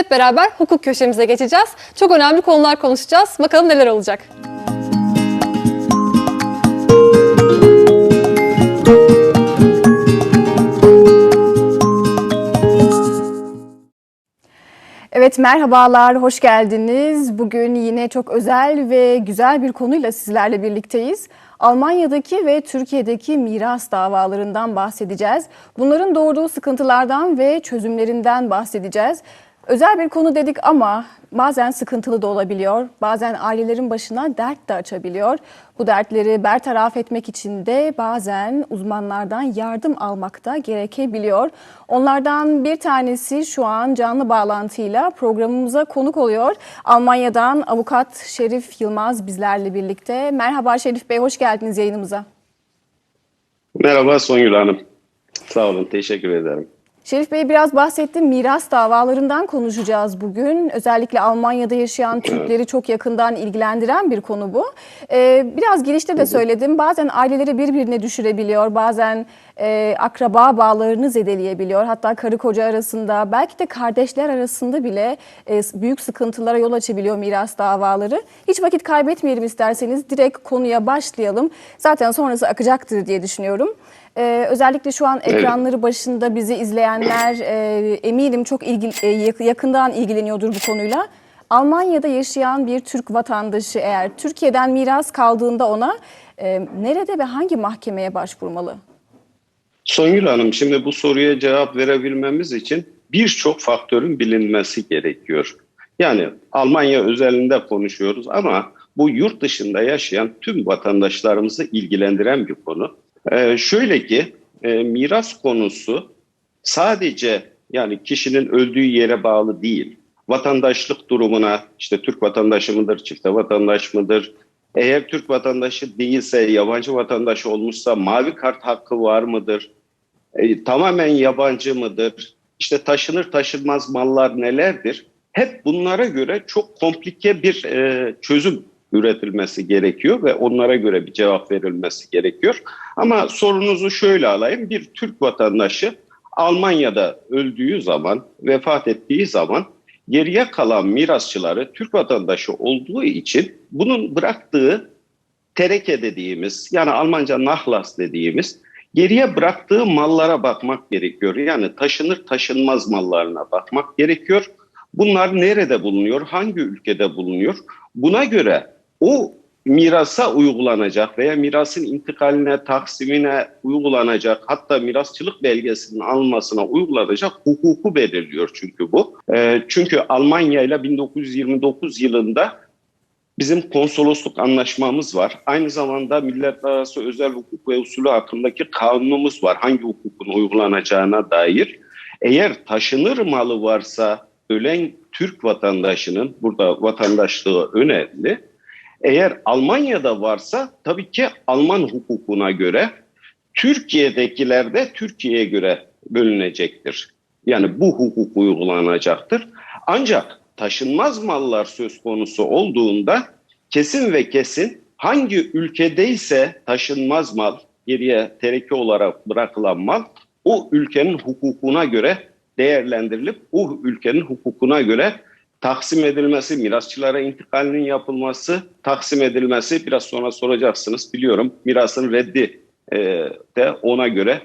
hep beraber hukuk köşemize geçeceğiz. Çok önemli konular konuşacağız. Bakalım neler olacak. Evet merhabalar, hoş geldiniz. Bugün yine çok özel ve güzel bir konuyla sizlerle birlikteyiz. Almanya'daki ve Türkiye'deki miras davalarından bahsedeceğiz. Bunların doğurduğu sıkıntılardan ve çözümlerinden bahsedeceğiz. Özel bir konu dedik ama bazen sıkıntılı da olabiliyor. Bazen ailelerin başına dert de açabiliyor. Bu dertleri bertaraf etmek için de bazen uzmanlardan yardım almak da gerekebiliyor. Onlardan bir tanesi şu an canlı bağlantıyla programımıza konuk oluyor. Almanya'dan avukat Şerif Yılmaz bizlerle birlikte. Merhaba Şerif Bey, hoş geldiniz yayınımıza. Merhaba Songül Hanım. Sağ olun, teşekkür ederim. Şerif Bey biraz bahsetti. Miras davalarından konuşacağız bugün. Özellikle Almanya'da yaşayan Türkleri çok yakından ilgilendiren bir konu bu. Ee, biraz girişte de söyledim. Bazen aileleri birbirine düşürebiliyor. Bazen e, akraba bağlarını zedeleyebiliyor. Hatta karı koca arasında belki de kardeşler arasında bile e, büyük sıkıntılara yol açabiliyor miras davaları. Hiç vakit kaybetmeyelim isterseniz direkt konuya başlayalım. Zaten sonrası akacaktır diye düşünüyorum. Ee, özellikle şu an ekranları başında bizi izleyenler e, eminim çok ilgil, e, yak- yakından ilgileniyordur bu konuyla. Almanya'da yaşayan bir Türk vatandaşı eğer Türkiye'den miras kaldığında ona e, nerede ve hangi mahkemeye başvurmalı? Songül Hanım, şimdi bu soruya cevap verebilmemiz için birçok faktörün bilinmesi gerekiyor. Yani Almanya özelinde konuşuyoruz ama bu yurt dışında yaşayan tüm vatandaşlarımızı ilgilendiren bir konu. Ee, şöyle ki e, miras konusu sadece yani kişinin öldüğü yere bağlı değil. Vatandaşlık durumuna işte Türk vatandaşı mıdır, çifte vatandaş mıdır? Eğer Türk vatandaşı değilse, yabancı vatandaş olmuşsa mavi kart hakkı var mıdır? E, tamamen yabancı mıdır? İşte taşınır taşınmaz mallar nelerdir? Hep bunlara göre çok komplike bir e, çözüm üretilmesi gerekiyor ve onlara göre bir cevap verilmesi gerekiyor. Ama sorunuzu şöyle alayım. Bir Türk vatandaşı Almanya'da öldüğü zaman, vefat ettiği zaman geriye kalan mirasçıları Türk vatandaşı olduğu için bunun bıraktığı tereke dediğimiz yani Almanca nahlas dediğimiz geriye bıraktığı mallara bakmak gerekiyor. Yani taşınır taşınmaz mallarına bakmak gerekiyor. Bunlar nerede bulunuyor? Hangi ülkede bulunuyor? Buna göre o mirasa uygulanacak veya mirasın intikaline, taksimine uygulanacak hatta mirasçılık belgesinin alınmasına uygulanacak hukuku belirliyor çünkü bu. Ee, çünkü Almanya ile 1929 yılında Bizim konsolosluk anlaşmamız var. Aynı zamanda milletler özel hukuk ve usulü hakkındaki kanunumuz var. Hangi hukukun uygulanacağına dair. Eğer taşınır malı varsa ölen Türk vatandaşının burada vatandaşlığı önemli. Eğer Almanya'da varsa tabii ki Alman hukukuna göre Türkiye'dekiler de Türkiye'ye göre bölünecektir. Yani bu hukuk uygulanacaktır. Ancak taşınmaz mallar söz konusu olduğunda kesin ve kesin hangi ülkedeyse taşınmaz mal geriye tereke olarak bırakılan mal o ülkenin hukukuna göre değerlendirilip o ülkenin hukukuna göre taksim edilmesi, mirasçılara intikalinin yapılması, taksim edilmesi biraz sonra soracaksınız biliyorum. Mirasın reddi e, de ona göre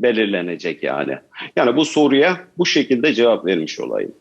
belirlenecek yani. Yani bu soruya bu şekilde cevap vermiş olayım.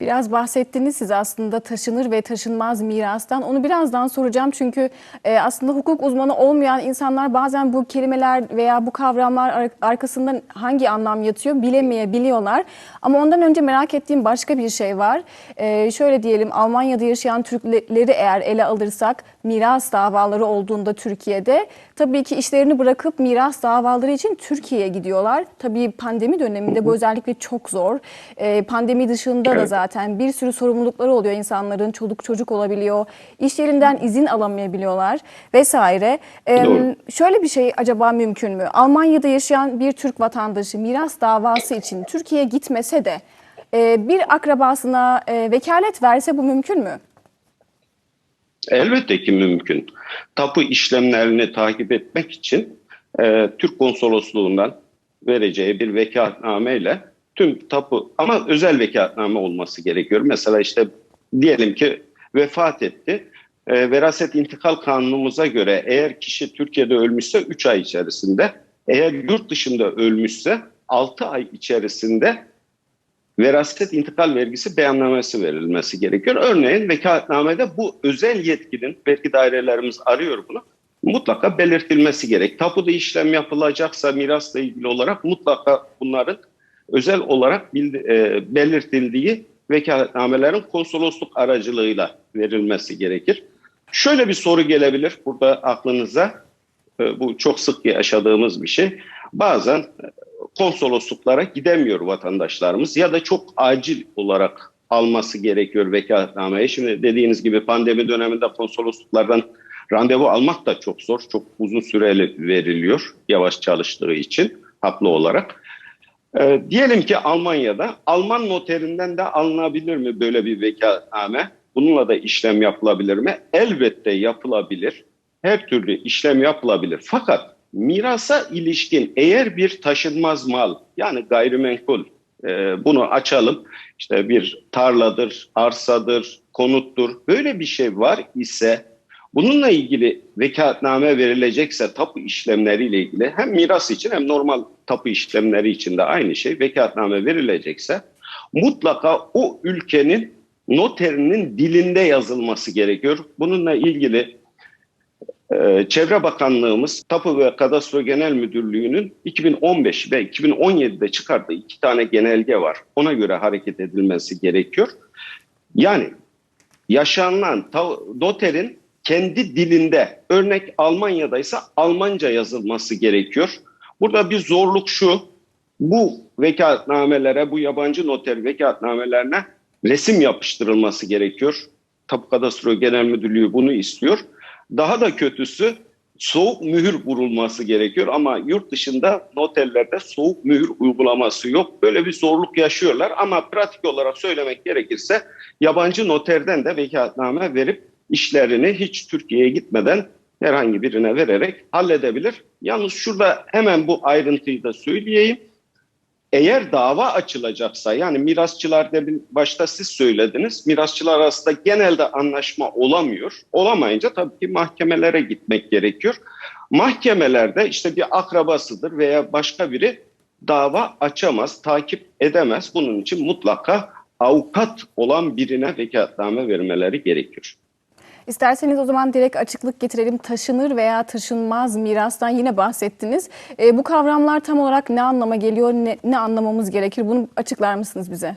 Biraz bahsettiniz siz aslında taşınır ve taşınmaz mirastan. Onu birazdan soracağım çünkü e, aslında hukuk uzmanı olmayan insanlar bazen bu kelimeler veya bu kavramlar ar- arkasında hangi anlam yatıyor bilemeyebiliyorlar. Ama ondan önce merak ettiğim başka bir şey var. E, şöyle diyelim Almanya'da yaşayan Türkleri eğer ele alırsak miras davaları olduğunda Türkiye'de tabii ki işlerini bırakıp miras davaları için Türkiye'ye gidiyorlar. Tabii pandemi döneminde bu özellikle çok zor. E, pandemi dışında da zaten bir sürü sorumlulukları oluyor insanların. Çoluk çocuk olabiliyor. İş yerinden izin alamayabiliyorlar vesaire. E, Doğru. şöyle bir şey acaba mümkün mü? Almanya'da yaşayan bir Türk vatandaşı miras davası için Türkiye'ye gitmese de e, bir akrabasına e, vekalet verse bu mümkün mü? Elbette ki mümkün. Tapu işlemlerini takip etmek için e, Türk konsolosluğundan vereceği bir vekaletnameyle tüm tapu ama özel vekaletname olması gerekiyor. Mesela işte diyelim ki vefat etti. E, veraset intikal kanunumuza göre eğer kişi Türkiye'de ölmüşse 3 ay içerisinde, eğer yurt dışında ölmüşse 6 ay içerisinde veraset intikal vergisi beyannamesi verilmesi gerekiyor. Örneğin vekaletnamede bu özel yetkinin, belki dairelerimiz arıyor bunu, mutlaka belirtilmesi gerek. Tapuda işlem yapılacaksa mirasla ilgili olarak mutlaka bunların özel olarak e, belirtildiği vekaletnamelerin konsolosluk aracılığıyla verilmesi gerekir. Şöyle bir soru gelebilir burada aklınıza. E, bu çok sık yaşadığımız bir şey. Bazen konsolosluklara gidemiyor vatandaşlarımız ya da çok acil olarak alması gerekiyor vekaletnameyi. Şimdi dediğiniz gibi pandemi döneminde konsolosluklardan randevu almak da çok zor. Çok uzun süreli veriliyor yavaş çalıştığı için haklı olarak. Ee, diyelim ki Almanya'da Alman noterinden de alınabilir mi böyle bir vekaletname? Bununla da işlem yapılabilir mi? Elbette yapılabilir. Her türlü işlem yapılabilir. Fakat mirasa ilişkin eğer bir taşınmaz mal yani gayrimenkul e, bunu açalım. İşte bir tarladır, arsadır, konuttur böyle bir şey var ise bununla ilgili vekaletname verilecekse tapu işlemleriyle ilgili hem miras için hem normal tapu işlemleri için de aynı şey vekaletname verilecekse mutlaka o ülkenin noterinin dilinde yazılması gerekiyor. Bununla ilgili Çevre Bakanlığımız Tapu ve Kadastro Genel Müdürlüğü'nün 2015 ve 2017'de çıkardığı iki tane genelge var. Ona göre hareket edilmesi gerekiyor. Yani yaşanılan noterin kendi dilinde örnek Almanya'daysa Almanca yazılması gerekiyor. Burada bir zorluk şu. Bu vekaletnamelere, bu yabancı noter vekaletnamelerine resim yapıştırılması gerekiyor. Tapu Kadastro Genel Müdürlüğü bunu istiyor. Daha da kötüsü soğuk mühür vurulması gerekiyor ama yurt dışında noterlerde soğuk mühür uygulaması yok. Böyle bir zorluk yaşıyorlar ama pratik olarak söylemek gerekirse yabancı noterden de vekaletname verip işlerini hiç Türkiye'ye gitmeden herhangi birine vererek halledebilir. Yalnız şurada hemen bu ayrıntıyı da söyleyeyim. Eğer dava açılacaksa yani mirasçılar demin başta siz söylediniz. Mirasçılar arasında genelde anlaşma olamıyor. Olamayınca tabii ki mahkemelere gitmek gerekiyor. Mahkemelerde işte bir akrabasıdır veya başka biri dava açamaz, takip edemez. Bunun için mutlaka avukat olan birine vekaletname vermeleri gerekiyor. İsterseniz o zaman direkt açıklık getirelim. Taşınır veya taşınmaz mirastan yine bahsettiniz. E, bu kavramlar tam olarak ne anlama geliyor, ne, ne anlamamız gerekir? Bunu açıklar mısınız bize?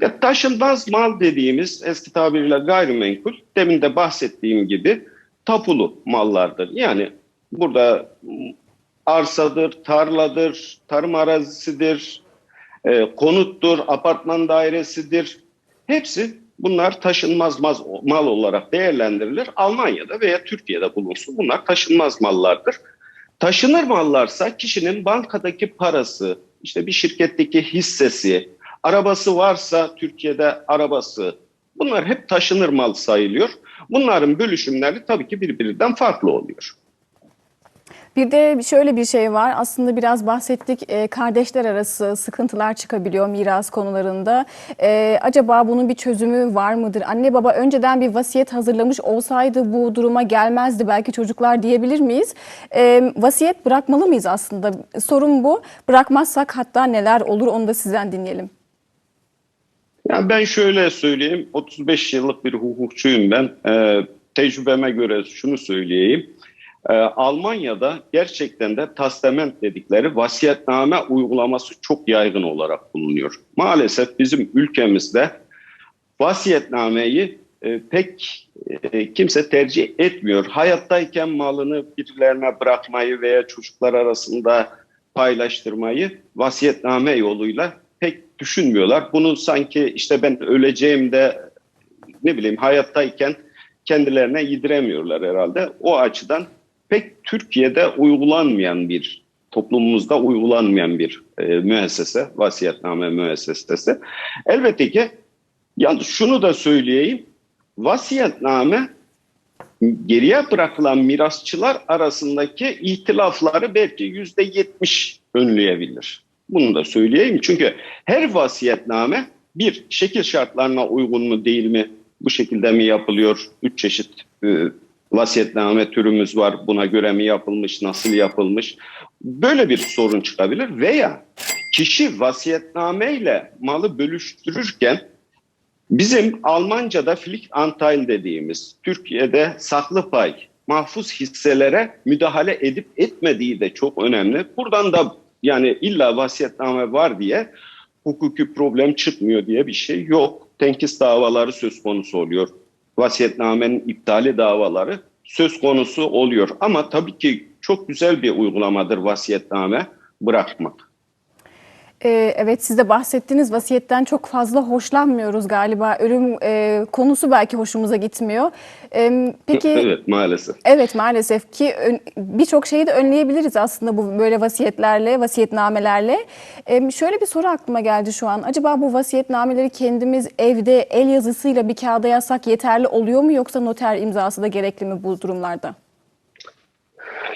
Ya taşınmaz mal dediğimiz eski tabiriyle gayrimenkul demin de bahsettiğim gibi tapulu mallardır. Yani burada arsadır, tarladır, tarım arazisidir, e, konuttur, apartman dairesidir. Hepsi bunlar taşınmaz maz- mal olarak değerlendirilir. Almanya'da veya Türkiye'de bulunsun bunlar taşınmaz mallardır. Taşınır mallarsa kişinin bankadaki parası, işte bir şirketteki hissesi, arabası varsa Türkiye'de arabası bunlar hep taşınır mal sayılıyor. Bunların bölüşümleri tabii ki birbirinden farklı oluyor. Bir de şöyle bir şey var. Aslında biraz bahsettik. E, kardeşler arası sıkıntılar çıkabiliyor miras konularında. E, acaba bunun bir çözümü var mıdır? Anne baba önceden bir vasiyet hazırlamış olsaydı bu duruma gelmezdi belki çocuklar diyebilir miyiz? E, vasiyet bırakmalı mıyız aslında? Sorun bu. Bırakmazsak hatta neler olur onu da sizden dinleyelim. Yani ben şöyle söyleyeyim, 35 yıllık bir hukukçuyum ben. Tecrübeme göre şunu söyleyeyim. Ee, Almanya'da gerçekten de testament dedikleri vasiyetname uygulaması çok yaygın olarak bulunuyor. Maalesef bizim ülkemizde vasiyetnameyi e, pek e, kimse tercih etmiyor. Hayattayken malını birilerine bırakmayı veya çocuklar arasında paylaştırmayı vasiyetname yoluyla pek düşünmüyorlar. Bunu sanki işte ben öleceğimde ne bileyim hayattayken kendilerine yediremiyorlar herhalde. O açıdan pek Türkiye'de uygulanmayan bir toplumumuzda uygulanmayan bir e, müessese, vasiyetname müessesesi. Elbette ki yalnız şunu da söyleyeyim. Vasiyetname geriye bırakılan mirasçılar arasındaki ihtilafları belki yüzde yetmiş önleyebilir. Bunu da söyleyeyim. Çünkü her vasiyetname bir şekil şartlarına uygun mu değil mi? Bu şekilde mi yapılıyor? Üç çeşit e, vasiyetname türümüz var. Buna göre mi yapılmış? Nasıl yapılmış? Böyle bir sorun çıkabilir veya kişi vasiyetnameyle malı bölüştürürken bizim Almanca'da Pflichtanteil dediğimiz Türkiye'de saklı pay mahfuz hisselere müdahale edip etmediği de çok önemli. Buradan da yani illa vasiyetname var diye hukuki problem çıkmıyor diye bir şey yok. Tenkis davaları söz konusu oluyor. Vasiyetnamenin iptali davaları söz konusu oluyor. Ama tabii ki çok güzel bir uygulamadır vasiyetname bırakmak. Ee, evet siz de bahsettiğiniz vasiyetten çok fazla hoşlanmıyoruz galiba. Ölüm e, konusu belki hoşumuza gitmiyor. Ee, peki Evet maalesef. Evet maalesef ki birçok şeyi de önleyebiliriz aslında bu böyle vasiyetlerle, vasiyetnamelerle. Ee, şöyle bir soru aklıma geldi şu an. Acaba bu vasiyetnameleri kendimiz evde el yazısıyla bir kağıda yazsak yeterli oluyor mu yoksa noter imzası da gerekli mi bu durumlarda?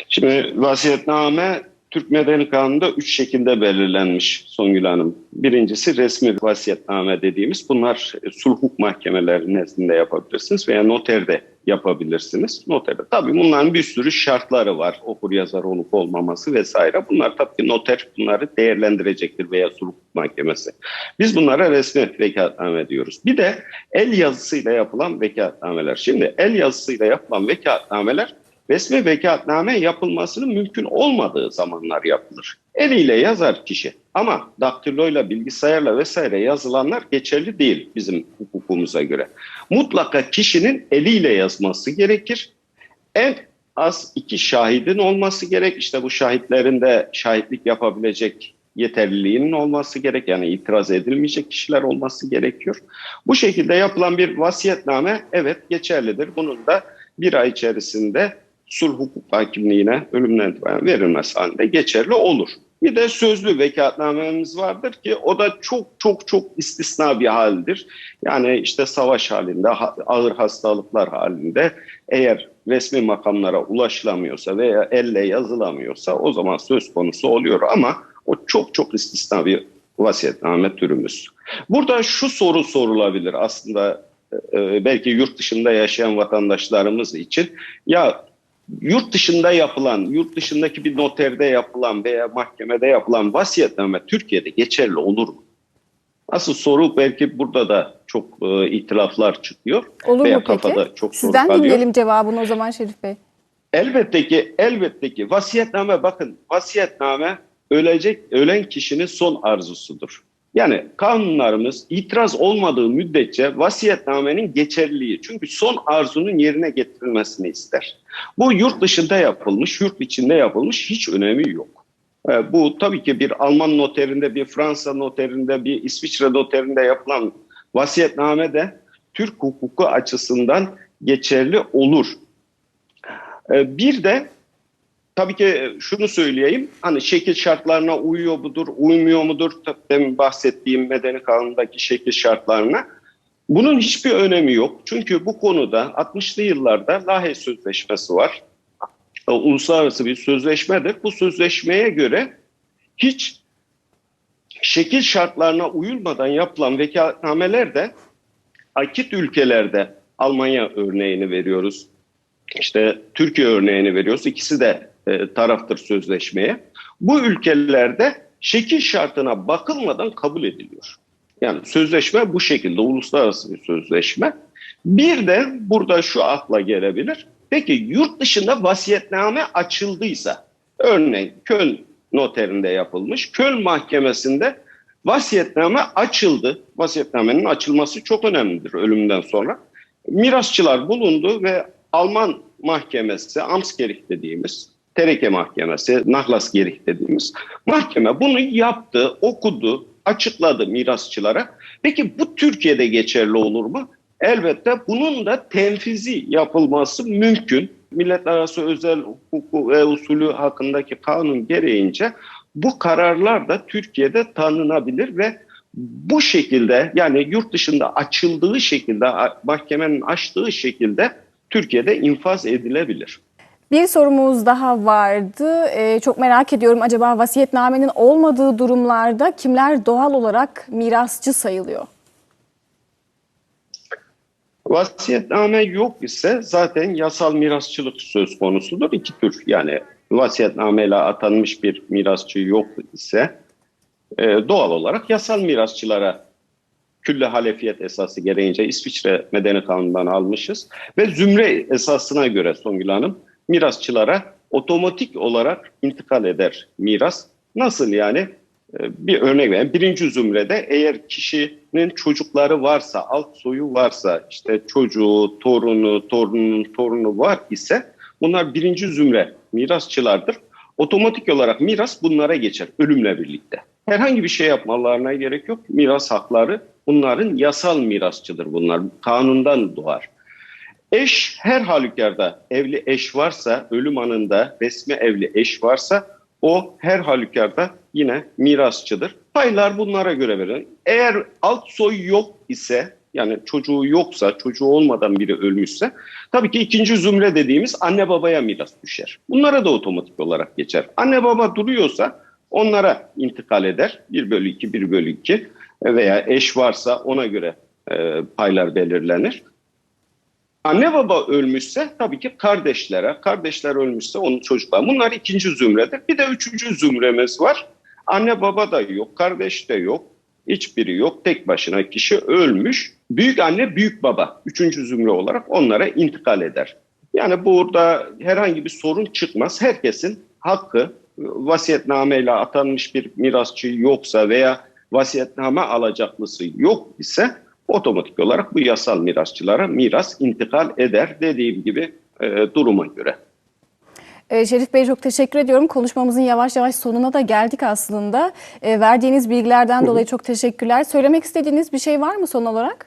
Şimdi vasiyetname Türk Medeni Kanunu'nda üç şekilde belirlenmiş Songül Hanım. Birincisi resmi vasiyetname dediğimiz bunlar e, sulh hukuk mahkemeleri nezdinde yapabilirsiniz veya noterde yapabilirsiniz. Noterde. Tabii bunların bir sürü şartları var. Okur yazar olup olmaması vesaire. Bunlar tabii ki noter bunları değerlendirecektir veya sulh mahkemesi. Biz bunlara resmi vekaletname diyoruz. Bir de el yazısıyla yapılan vekaletnameler. Şimdi el yazısıyla yapılan vekaletnameler resmi vekaletname yapılmasının mümkün olmadığı zamanlar yapılır. Eliyle yazar kişi ama daktiloyla, bilgisayarla vesaire yazılanlar geçerli değil bizim hukukumuza göre. Mutlaka kişinin eliyle yazması gerekir. En az iki şahidin olması gerek. İşte bu şahitlerin de şahitlik yapabilecek yeterliliğinin olması gerek. Yani itiraz edilmeyecek kişiler olması gerekiyor. Bu şekilde yapılan bir vasiyetname evet geçerlidir. Bunun da bir ay içerisinde sulh hukuk hakimliğine ölümden itibaren verilmesi halinde geçerli olur. Bir de sözlü vekaletnamemiz vardır ki o da çok çok çok istisna bir haldir. Yani işte savaş halinde, ha- ağır hastalıklar halinde eğer resmi makamlara ulaşılamıyorsa veya elle yazılamıyorsa o zaman söz konusu oluyor ama o çok çok istisna bir vasiyetname türümüz. Burada şu soru sorulabilir aslında e, belki yurt dışında yaşayan vatandaşlarımız için. Ya yurt dışında yapılan, yurt dışındaki bir noterde yapılan veya mahkemede yapılan vasiyetname Türkiye'de geçerli olur mu? Asıl soru belki burada da çok e, itilaflar çıkıyor. Olur veya mu peki? kafada çok Sizden dinleyelim cevabını o zaman Şerif Bey. Elbette ki, elbette ki vasiyetname bakın vasiyetname ölecek, ölen kişinin son arzusudur. Yani kanunlarımız itiraz olmadığı müddetçe vasiyetnamenin geçerliliği. Çünkü son arzunun yerine getirilmesini ister. Bu yurt dışında yapılmış, yurt içinde yapılmış hiç önemi yok. E, Bu tabii ki bir Alman noterinde, bir Fransa noterinde, bir İsviçre noterinde yapılan vasiyetname de Türk hukuku açısından geçerli olur. E, Bir de tabii ki şunu söyleyeyim. Hani şekil şartlarına uyuyor mudur, uymuyor mudur? Demin bahsettiğim medeni kanundaki şekil şartlarına. Bunun hiçbir önemi yok. Çünkü bu konuda 60'lı yıllarda Lahey Sözleşmesi var. E, Uluslararası bir sözleşmedir. Bu sözleşmeye göre hiç şekil şartlarına uyulmadan yapılan vekaletnameler de akit ülkelerde Almanya örneğini veriyoruz. İşte Türkiye örneğini veriyoruz. İkisi de e, taraftır sözleşmeye. Bu ülkelerde şekil şartına bakılmadan kabul ediliyor. Yani sözleşme bu şekilde uluslararası bir sözleşme. Bir de burada şu akla gelebilir. Peki yurt dışında vasiyetname açıldıysa, örneğin Köln noterinde yapılmış, Köln mahkemesinde vasiyetname açıldı. Vasiyetnamenin açılması çok önemlidir ölümden sonra. Mirasçılar bulundu ve Alman mahkemesi, Amtsgericht dediğimiz, Tereke mahkemesi, Nachlassgericht dediğimiz mahkeme bunu yaptı, okudu, açıkladı mirasçılara. Peki bu Türkiye'de geçerli olur mu? Elbette bunun da tenfizi yapılması mümkün. Millet arası özel hukuku ve usulü hakkındaki kanun gereğince bu kararlar da Türkiye'de tanınabilir ve bu şekilde yani yurt dışında açıldığı şekilde mahkemenin açtığı şekilde Türkiye'de infaz edilebilir. Bir sorumuz daha vardı. Ee, çok merak ediyorum acaba vasiyetnamenin olmadığı durumlarda kimler doğal olarak mirasçı sayılıyor? Vasiyetname yok ise zaten yasal mirasçılık söz konusudur. İki tür yani vasiyetnameyle atanmış bir mirasçı yok ise e, doğal olarak yasal mirasçılara külle halefiyet esası gereğince İsviçre Medeni Kanunu'ndan almışız. Ve zümre esasına göre Songül Hanım mirasçılara otomatik olarak intikal eder miras. Nasıl yani? Ee, Bir örnek vereyim. Birinci zümrede eğer kişinin çocukları varsa, alt soyu varsa, işte çocuğu, torunu, torunun torunu var ise bunlar birinci zümre mirasçılardır. Otomatik olarak miras bunlara geçer ölümle birlikte. Herhangi bir şey yapmalarına gerek yok. Miras hakları bunların yasal mirasçıdır bunlar. Kanundan doğar. Eş her halükarda evli eş varsa, ölüm anında resmi evli eş varsa o her halükarda yine mirasçıdır. Paylar bunlara göre verilir. Eğer alt soy yok ise yani çocuğu yoksa, çocuğu olmadan biri ölmüşse tabii ki ikinci zümre dediğimiz anne babaya miras düşer. Bunlara da otomatik olarak geçer. Anne baba duruyorsa onlara intikal eder. 1 bölü 2, 1 bölü 2 veya eş varsa ona göre e, paylar belirlenir. Anne baba ölmüşse tabii ki kardeşlere, kardeşler ölmüşse onun çocuklar. Bunlar ikinci zümredir. Bir de üçüncü zümremiz var. Anne baba da yok, kardeş de yok, hiçbiri yok. Tek başına kişi ölmüş. Büyük anne, büyük baba üçüncü zümre olarak onlara intikal eder. Yani burada herhangi bir sorun çıkmaz. Herkesin hakkı vasiyetnameyle atanmış bir mirasçı yoksa veya vasiyetname alacaklısı yok ise otomatik olarak bu yasal mirasçılara miras intikal eder dediğim gibi e, duruma göre. Ee, Şerif Bey çok teşekkür ediyorum. Konuşmamızın yavaş yavaş sonuna da geldik aslında. Ee, verdiğiniz bilgilerden dolayı çok teşekkürler. Söylemek istediğiniz bir şey var mı son olarak?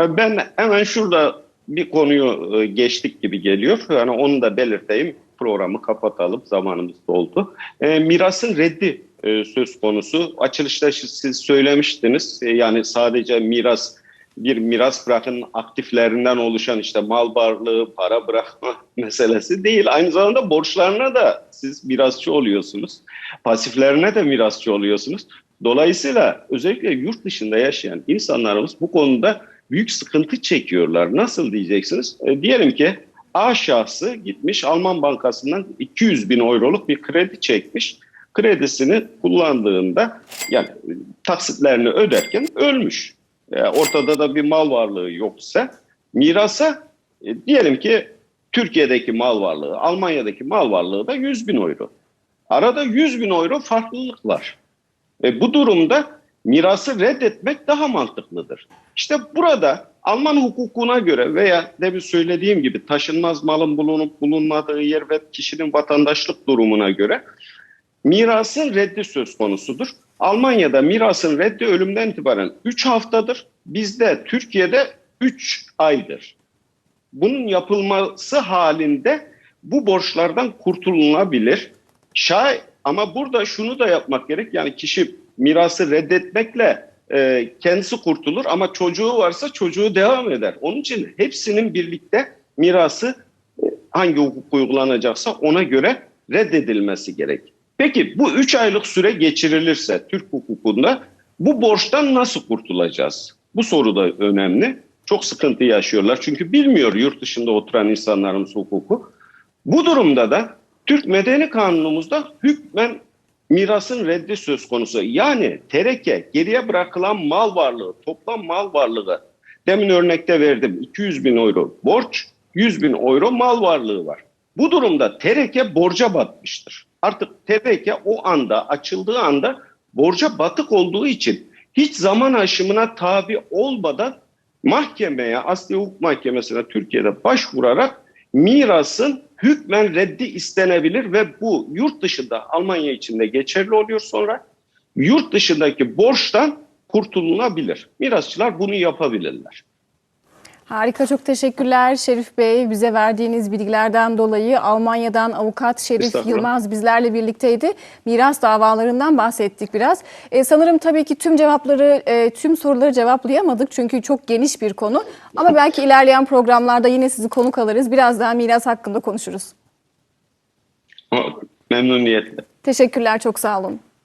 E, Ben hemen şurada bir konuyu e, geçtik gibi geliyor. Yani onu da belirteyim. Programı kapatalım. Zamanımız doldu. E, mirasın reddi e, söz konusu. Açılışta siz söylemiştiniz. E, yani sadece miras bir miras bırakın aktiflerinden oluşan işte mal varlığı, para bırakma meselesi değil. Aynı zamanda borçlarına da siz mirasçı oluyorsunuz. Pasiflerine de mirasçı oluyorsunuz. Dolayısıyla özellikle yurt dışında yaşayan insanlarımız bu konuda büyük sıkıntı çekiyorlar. Nasıl diyeceksiniz? E, diyelim ki A şahsı gitmiş Alman bankasından 200 bin euroluk bir kredi çekmiş. Kredisini kullandığında yani taksitlerini öderken ölmüş. E, ortada da bir mal varlığı yoksa mirasa e, diyelim ki Türkiye'deki mal varlığı, Almanya'daki mal varlığı da 100 bin euro. Arada 100 bin euro farklılık var. E, bu durumda mirası reddetmek daha mantıklıdır. İşte burada Alman hukukuna göre veya demin söylediğim gibi taşınmaz malın bulunup bulunmadığı yer ve kişinin vatandaşlık durumuna göre mirasın reddi söz konusudur. Almanya'da mirasın reddi ölümden itibaren 3 haftadır. Bizde Türkiye'de 3 aydır. Bunun yapılması halinde bu borçlardan kurtulunabilir. Şay ama burada şunu da yapmak gerek. Yani kişi mirası reddetmekle e, kendisi kurtulur ama çocuğu varsa çocuğu devam eder. Onun için hepsinin birlikte mirası e, hangi hukuk uygulanacaksa ona göre reddedilmesi gerek. Peki bu 3 aylık süre geçirilirse Türk hukukunda bu borçtan nasıl kurtulacağız? Bu soru da önemli. Çok sıkıntı yaşıyorlar çünkü bilmiyor yurt dışında oturan insanlarımız hukuku. Bu durumda da Türk Medeni Kanunumuzda hükmen mirasın reddi söz konusu. Yani tereke, geriye bırakılan mal varlığı, toplam mal varlığı. Demin örnekte verdim 200 bin euro borç, 100 bin euro mal varlığı var. Bu durumda tereke borca batmıştır. Artık tereke o anda açıldığı anda borca batık olduğu için hiç zaman aşımına tabi olmadan mahkemeye, Asli Hukuk Mahkemesi'ne Türkiye'de başvurarak mirasın hükmen reddi istenebilir ve bu yurt dışında Almanya içinde geçerli oluyor sonra. Yurt dışındaki borçtan kurtulunabilir. Mirasçılar bunu yapabilirler. Harika çok teşekkürler Şerif Bey bize verdiğiniz bilgilerden dolayı Almanya'dan avukat Şerif. Yılmaz bizlerle birlikteydi. Miras davalarından bahsettik biraz. Ee, sanırım tabii ki tüm cevapları e, tüm soruları cevaplayamadık çünkü çok geniş bir konu. Ama belki ilerleyen programlarda yine sizi konuk alırız. Biraz daha miras hakkında konuşuruz. Memnuniyetle. Teşekkürler çok sağ olun.